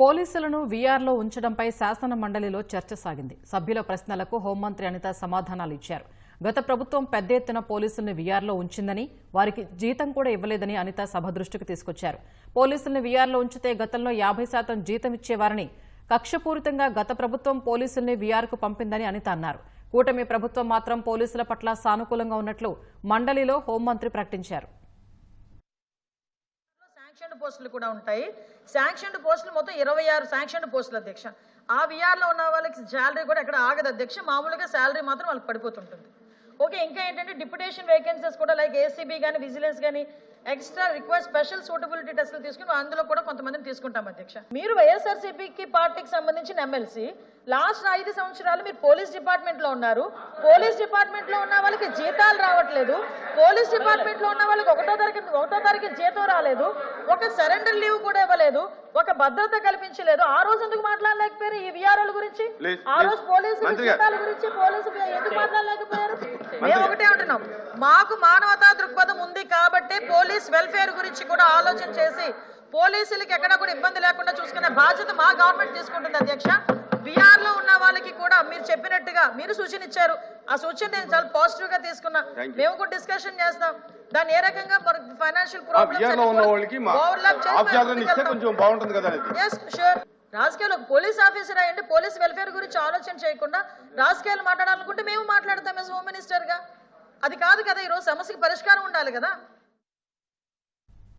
పోలీసులను వీఆర్లో ఉంచడంపై శాసన మండలిలో చర్చ సాగింది. సభ్యుల ప్రశ్నలకు హోంమంత్రి అనిత సమాధానాలు ఇచ్చారు. గత ప్రభుత్వం పెద్ద ఎత్తున పోలీసుల్ని వీఆర్లో ఉంచిందని వారికి జీతం కూడా ఇవ్వలేదని అనిత సభ దృష్టికి తీసుకొచ్చారు. పోలీసుల్ని వీఆర్లో ఉంచితే గతంలో యాభై శాతం జీతం ఇచ్చేవారని కక్షపూరితంగా గత ప్రభుత్వం పోలీసుల్ని వీఆర్కు పంపిందని అనిత అన్నారు. కూటమి ప్రభుత్వం మాత్రం పోలీసుల పట్ల సానుకూలంగా ఉన్నట్లు మండలిలో హోంమంత్రి ప్రకటించారు. శాంక్షన్డ్ పోస్టులు కూడా ఉంటాయి. శాంక్షన్డ్ పోస్టులు మొత్తం ఇరవై ఆరు శాంక్షన్డ్ పోస్టులు అధ్యక్ష. ఆ విఆర్లో ఉన్న వాళ్ళకి శాలరీ కూడా ఎక్కడ ఆగదు అధ్యక్ష. మామూలుగా శాలరీ మాత్రం వాళ్ళకి పడిపోతుంటుంది. ఓకే ఇంకా ఏంటంటే డిప్యుటేషన్ వేకెన్సీస్ కూడా లైక్ ఏసీబీ కానీ విజిలెన్స్ కానీ ఎక్స్ట్రా రిక్వెస్ట్ స్పెషల్ సూటబిలిటీ టెస్టులు తీసుకుని అందులో కూడా కొంతమందిని తీసుకుంటాం అధ్యక్ష. మీరు వైఎస్ఆర్సీపీకి పార్టీకి సంబంధించిన ఎమ్మెల్సీ లాస్ట్ ఐదు సంవత్సరాలు మీరు పోలీస్ డిపార్ట్మెంట్లో ఉన్నారు. పోలీస్ డిపార్ట్మెంట్ లో ఉన్న వాళ్ళకి జీతాలు రావట్లేదు. పోలీస్ డిపార్ట్మెంట్లో ఉన్న వాళ్ళకి ఒకటో తారీఖు ఒకటో తారీఖు జీతం రాలేదు. ఒక సరెండర్ లీవ్ కూడా ఇవ్వలేదు. ఒక భద్రత కల్పించలేదు. ఆ రోజు ఎందుకు మాట్లాడలేకపోయారు ఈ విఆర్ఓల గురించి? ఆ రోజు. పోలీసు. జీతాల గురించి పోలీసు ఎందుకు మాట్లాడలేకపోయారు? మేము ఒకటే అంటున్నాం. మాకు మానవతా దృక్పథం ఉంది కాబట్టి పోలీస్ వెల్ఫేర్ గురించి కూడా ఆలోచన చేసి పోలీసులకి ఎక్కడ కూడా ఇబ్బంది లేకుండా చూసుకునే బాధ్యత మా గవర్నమెంట్ తీసుకుంటుంది అధ్యక్ష. బీఆర్లో ఉన్న వాళ్ళకి కూడా మీరు చెప్పినట్టుగా మీరు సూచన ఇచ్చారు. ఆ సూచన నేను చాలా పాజిటివ్గా తీసుకున్నా. మేము కూడా డిస్కషన్ చేస్తాం. దాన్ని ఏ రకంగా మనకు ఫైనాన్షియల్ ఆ బిఆర్లో ఉన్న వాళ్ళకి మా ఆఫ్ జాగ్రత్త ఇస్తే కొంచెం బాగుంటుంది కదా అనేది. ఎస్ షూర్ రాజకీయాలు ఒక పోలీస్ ఆఫీసర్ అయ్యండి పోలీస్ వెల్ఫేర్ గురించి ఆలోచన చేయకుండా రాజకీయాలు మాట్లాడాలనుకుంటే మేము మాట్లాడతాం ఎస్ హోమ్ మినిస్టర్గా. అది కాదు కదా ఈరోజు సమస్యకి పరిష్కారం ఉండాలి కదా.